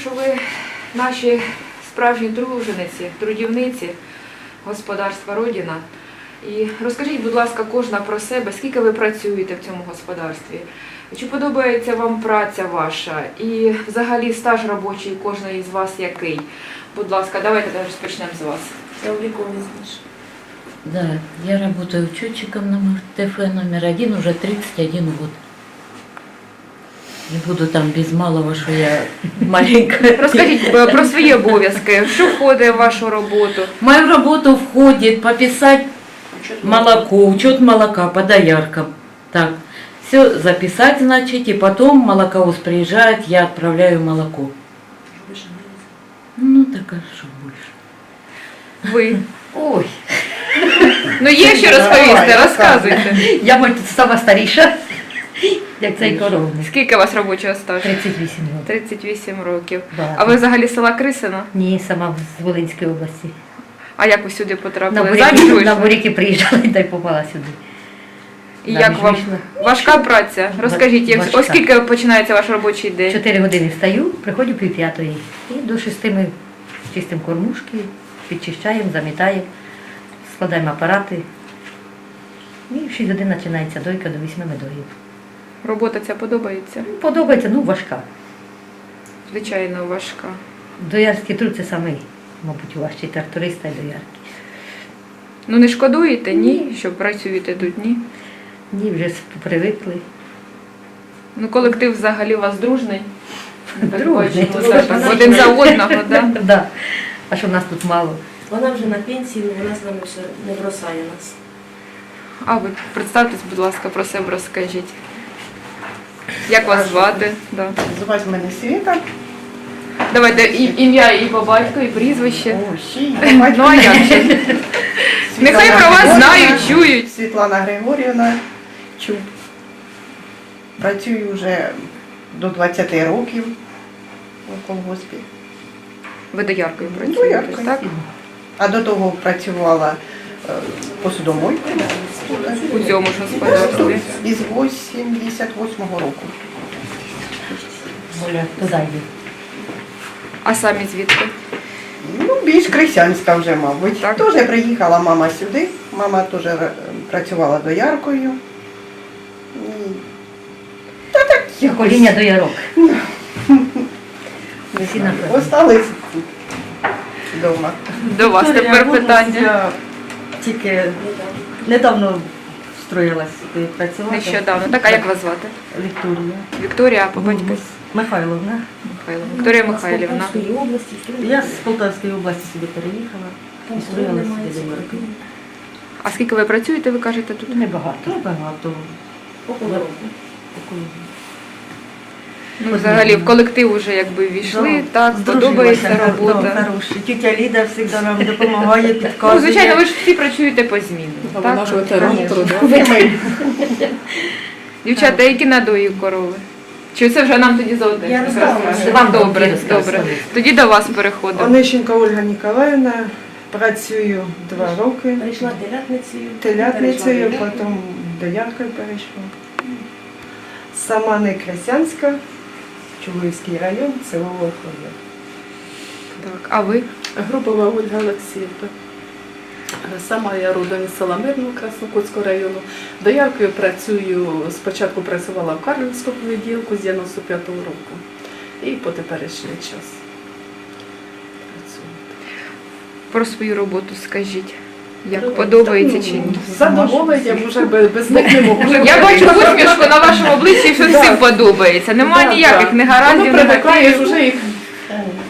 Що ви наші справжні тружениці, трудівниці господарства Родіна. І розкажіть, будь ласка, кожна про себе, скільки ви працюєте в цьому господарстві? Чи подобається вам праця ваша? І взагалі стаж робочий кожної з вас який? Будь ласка, давайте розпочнемо з вас. Я знаєш. Да, я работаю учетчиком на ТФ номер один уже 31 год. Не буду там без малого, что я маленькая. Розкажіть е, про свої обов'язки, що входить в вашу роботу. В мою работу входит пописать молоко, учет молока по дояркам. Так, все записать, значит, и потом молоковоз приезжает, я отправляю молоко. Ну, так а что больше? Ви. Ой, Ну є що розповісти, Давай, розказуйте. я мабуть сама старіша, як цей коровник. Скільки у вас робочого стажу? 38 років. 38 років. Багато. А ви взагалі з села Крисина? Ні, сама з Волинської області. А як ви сюди На потрапили? буряки, на буряки приїжджала і та й попала сюди. І заміж як вам? вийшла. Важка праця? Розкажіть, як, Важка. оскільки починається ваш робочий день? Чотири години встаю, приходжу пів п'ятої. І до шести ми чистимо кормушки, підчищаємо, замітаємо, складаємо апарати. І в 6 годин починається дойка до 8 медоїв. Робота ця подобається? Ну, Подобається, ну важка. Звичайно, важка. Доярський труд це самий, мабуть, важчий тракториста і доярки. Ну не шкодуєте, ні, що працюєте тут, ні? Ні, вже привикли. Ну колектив взагалі у вас дружний? Так Дружний. бачимо, так, так, Один за одного, так? Да. А що в нас тут мало? Вона вже на пенсії, але вона з нами все не бросає нас. А ви представтесь, будь ласка, про себе розкажіть. Як вас звати? Да. Звати мене Світа. Давайте і- ім'я і по батьку, і прізвище. О, ще й Ну а як же? Нехай про вас знають, чують. Світлана Григорівна Чуб. Працюю вже до 20 років у колгоспі. Ви дояркою працюєте, Дояркою. так? А до того працювала е, посудомойкою У цьому ж господарстві. із 88-го року. А самі звідки? Ну, більш крестьянська вже, мабуть. Так. Теж приїхала мама сюди. Мама теж е, працювала дояркою. І... Та так якось. Покоління до ярок. Всі. Остались вдома. До вас тепер питання. Тільки недавно встроїлась сюди працювати. Нещодавно. Так, а як вас звати? Вікторія. Вікторія, а по батьку Михайловна. Михайло. Вікторія Михайлівна. Області, в Я з Полтавської області сюди переїхала і встроїлася сюди до роки. А скільки ви працюєте, ви кажете тут? Небагато. Небагато. Около року. Около. Ну, взагалі в колектив вже якби ввійшли, так, подобається Здружилася, да, робота. Тетя Ліда завжди нам допомагає, підказує. Ну, звичайно, ви ж всі працюєте по зміну. Так? Дівчата, які надої корови? Чи це вже нам тоді за один? Я розказала. Вам добре, добре. Тоді до вас переходимо. Онищенко Ольга Ніколаївна, працюю два роки. Перейшла телятницею. Телятницею, потім дояркою перейшла. Сама не Кресянська, Чугуївський район, село Волхов'я. Так, а ви? Групова Ольга Олексіївна. Сама я родом із села Мирного Краснокутського району. Дояркою працюю, спочатку працювала в Карлівському відділку з 95-го року і по теперішній час. Працюю. Про свою роботу скажіть. Як подобається чи ні? З задоволенням вже без, без них не можу. Я бачу усмішку на вашому обличчі, що всім подобається. Немає ніяких негараздів, Воно привикаєш, вже їх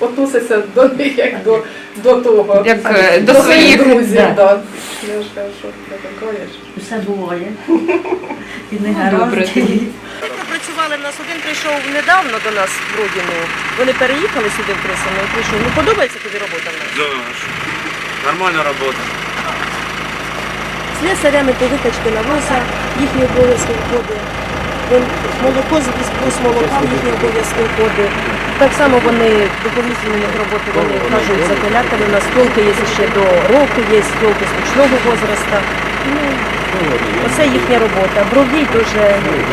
относиться до них як до, до того. Як, е, до своїх. друзів. Да. Я ж кажу, що привикаєш. Все буває. І не Добре. Ми працювали, в нас один прийшов недавно до нас в родину. Вони переїхали сюди в Крисино і прийшов. Ну подобається тобі робота в нас? Да, нормальная работа. Слесарями по викачки навоза, їхні обов'язки входить. Молоко з з молока їхні обов'язки входить. Так само вони доповнительні роботи вони кажуть за телятами. У нас толки є ще до року, є толки з ручного возраста. Ну, Оце їхня робота. Бровій дуже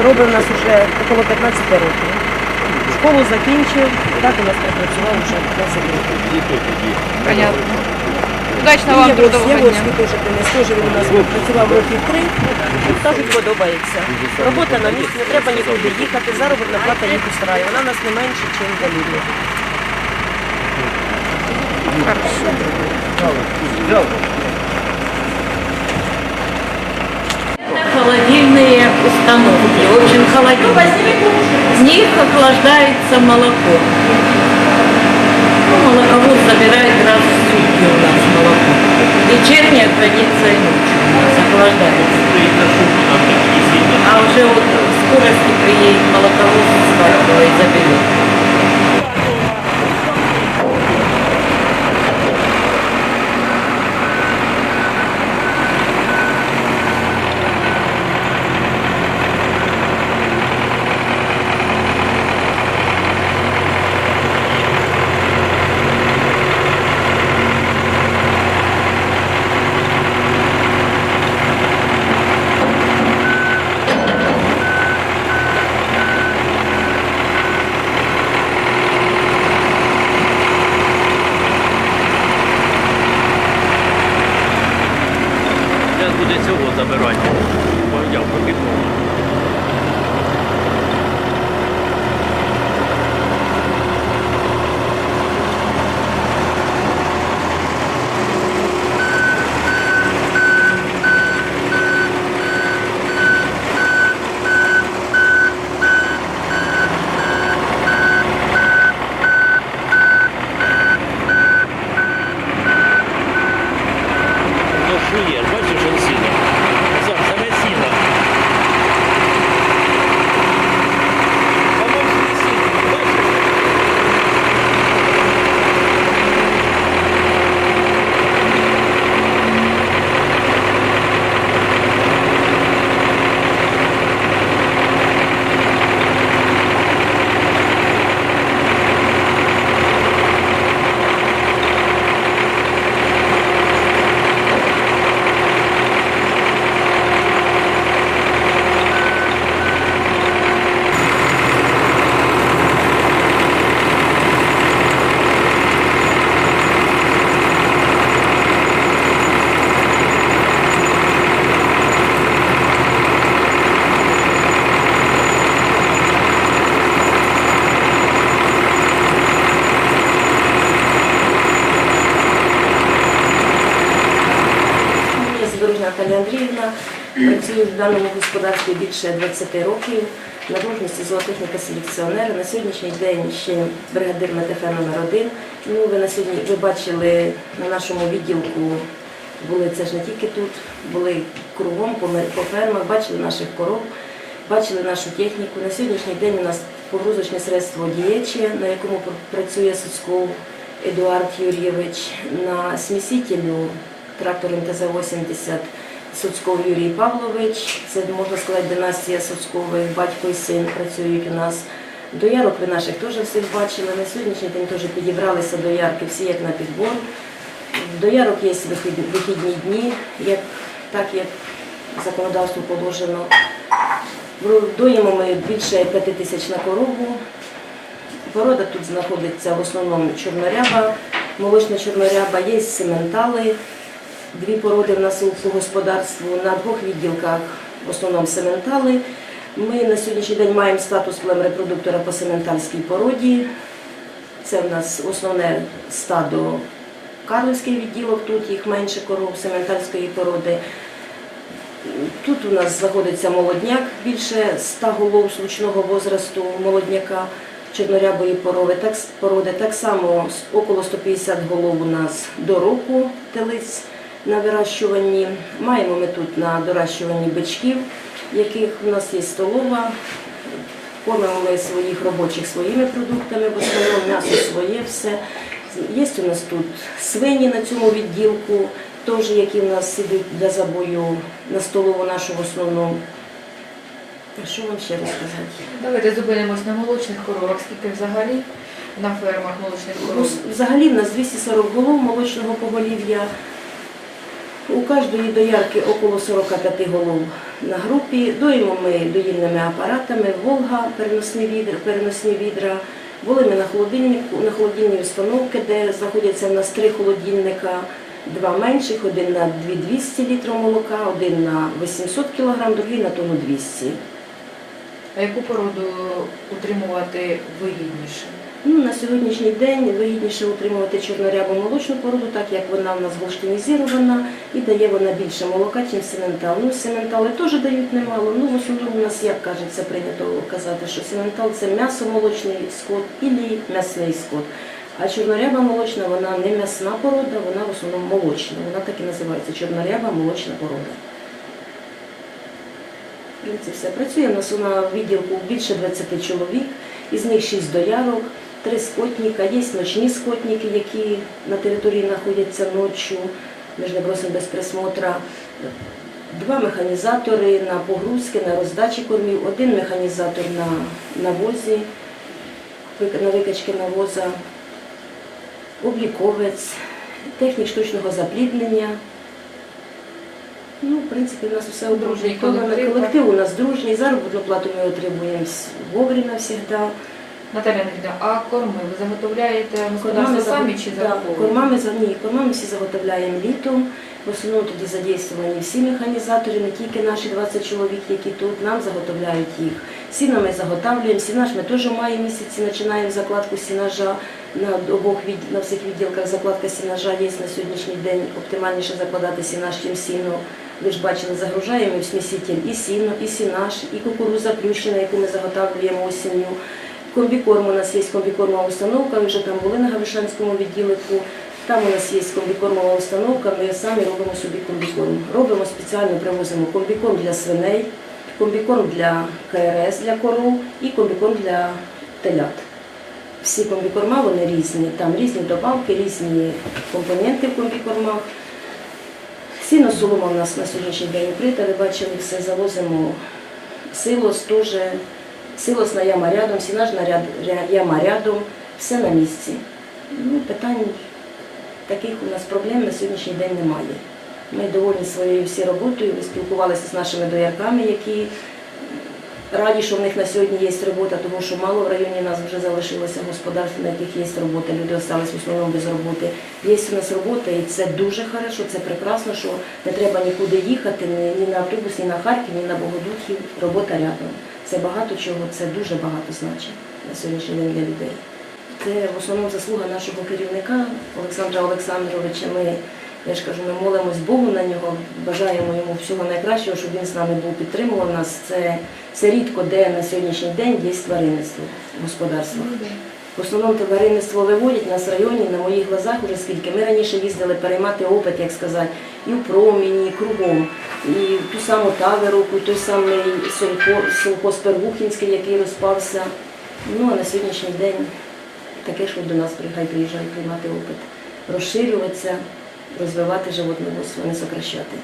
робить у нас вже около 15 років. Школу закінчив, так у нас працював вже 10 років. Удачного вам Євос, трудового дня. Теж принес, теж він у нас працював років три. Кажуть, подобається. Робота на місці, не треба нікуди їхати, заробітна плата їх устраює. Вона у нас не менше, ніж для людей. Холодильные установки, очень холодильные. В них охлаждается молоко. Ну, молоковоз забирает раз в сутки у нас молоко. Вечернее хранится и ночью у нас охлаждается. А уже вот в скорости приедет молоковоз с Харькова и заберет. Наталія Андріївна, працюю в даному господарстві більше 20 років. На должності зоотехніка селекціонера. На сьогоднішній день ще бригадир МТФ номер 1 Ну, ви на сьогодні ви бачили на нашому відділку, були це ж не тільки тут, були кругом по фермах, бачили наших коров, бачили нашу техніку. На сьогоднішній день у нас погрузочне средство дієче, на якому працює Суцьков Едуард Юрійович, на смісителю трактор МТЗ-80 Суцьков Юрій Павлович. Це, можна сказати, династія Суцькових, батько і син працюють у нас. Доярок ви наших теж всіх бачили. На сьогоднішній день теж підібралися доярки всі як на підбор. Доярок є вихідні дні, як, так як законодавство положено. Доїмо ми більше 5 тисяч на корову. Порода тут знаходиться в основному чорноряба, молочна чорноряба, є сементали. Дві породи в нас по господарству на двох відділках, в основному сементали. Ми на сьогоднішній день маємо статус племрепродуктора по сементальській породі. Це в нас основне стадо Карлівський відділок, тут їх менше коров сементальської породи. Тут у нас знаходиться молодняк, більше 100 голов случного возрасту молодняка чорнорябої породи. Так, породи. так само около 150 голов у нас до року телиць на вирощуванні. Маємо ми тут на доращуванні бичків, яких у нас є столова. Кормимо ми своїх робочих своїми продуктами, в основному м'ясо своє все. Є у нас тут свині на цьому відділку, теж які в нас ідуть для забою на столову нашу в основному. Що вам ще розказати? Давайте зупинимось на молочних коровах. Скільки взагалі на фермах молочних Ну, коров? с- взагалі в нас 240 голов молочного поголів'я. У кожної доярки около 45 голов на групі. Доїмо ми доїльними апаратами, Волга, переносні відра, переносні відра. Були ми на холодильнику, на холодильній установці, де знаходяться в нас три холодильника, два менших, один на 2200 літрів молока, один на 800 кг, другий на тонну 200. А яку породу утримувати вигідніше? Ну, на сьогоднішній день вигідніше утримувати чорнорябу молочну породу, так як вона в нас голштинізована і дає вона більше молока, ніж сементал. Ну, сементали теж дають немало. Ну, в основному у нас, як кажеться, прийнято казати, що сементал це м'ясомолочний скот і м'ясний скот. А чорноряба молочна, вона не м'ясна порода, вона в основному молочна. Вона так і називається чорноряба молочна порода. Принципі, все. Працює в нас на відділку більше 20 чоловік, із них 6 доярок, 3 скотника, є ночні скотники, які на території знаходяться ночі, ми ж не бросимо без присмотра. Два механізатори на погрузки, на роздачі кормів, один механізатор на навозі, на викачки навоза, обліковець, технік штучного запліднення. Ну, в принципі, у нас все одружний колектив, колектив. у нас дружній, заробітну плату ми отримуємо вовремя завжди. Наталя Андрійовна, а корми ви заготовляєте господарство самі чи да, закуповуєте? кормами, за- ні, кормами всі заготовляємо літом. В основному тоді задействовані всі механізатори, не тільки наші 20 чоловік, які тут, нам заготовляють їх. Сіна ми заготовлюємо, сінаж ми теж в маї місяці починаємо закладку сінажа. На обох від- на всіх відділках закладка сінажа є на сьогоднішній день оптимальніше закладати сінаж, чим сіно. Ви ж бачили, загружаємо в сміситель і сіно, і сінаж, і кукуруза плющена, яку ми заготовлюємо осінню. Комбікорм у нас є комбікормова установка, ви вже там були на Гавришанському відділку. Там у нас є комбікормова установка, ми самі робимо собі комбікорм. Робимо спеціально, привозимо комбікорм для свиней, комбікорм для КРС для коров і комбікорм для телят. Всі комбікорма вони різні, там різні добавки, різні компоненти в комбікормах. Сіно солома у нас на сьогоднішній день укрита, ви бачили, все завозимо силос теж, силосна яма рядом, сінажна яма рядом, все на місці. Ну, питань таких у нас проблем на сьогоднішній день немає. Ми довольні своєю всі роботою, ви спілкувалися з нашими доярками, які раді, що в них на сьогодні є робота, тому що мало в районі нас вже залишилося господарств, на яких є робота. Люди залишилися в основному без роботи. Є у нас робота, і це дуже хорошо, це прекрасно, що не треба нікуди їхати, ні на автобус, ні на Харків, ні на Богодухів. Робота рядом. Це багато чого, це дуже багато значить на сьогоднішній день для людей. Це в основному заслуга нашого керівника Олександра Олександровича. Ми, я ж кажу, ми молимось Богу на нього, бажаємо йому всього найкращого, щоб він з нами був, підтримував нас. Це, це рідко, де на сьогоднішній день є тваринництво в господарствах. В основному тваринництво виводять нас в районі на моїх глазах уже скільки. Ми раніше їздили переймати опит, як сказати, і в проміні, і кругом, і ту саму Тавероку, той самий Солко- Первухінський, який розпався. Ну а на сьогоднішній день таке, що до нас приїжджають приймати опит, розширюватися, розвивати животноводство, не сокращати.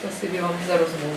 Спасибі вам за розмову.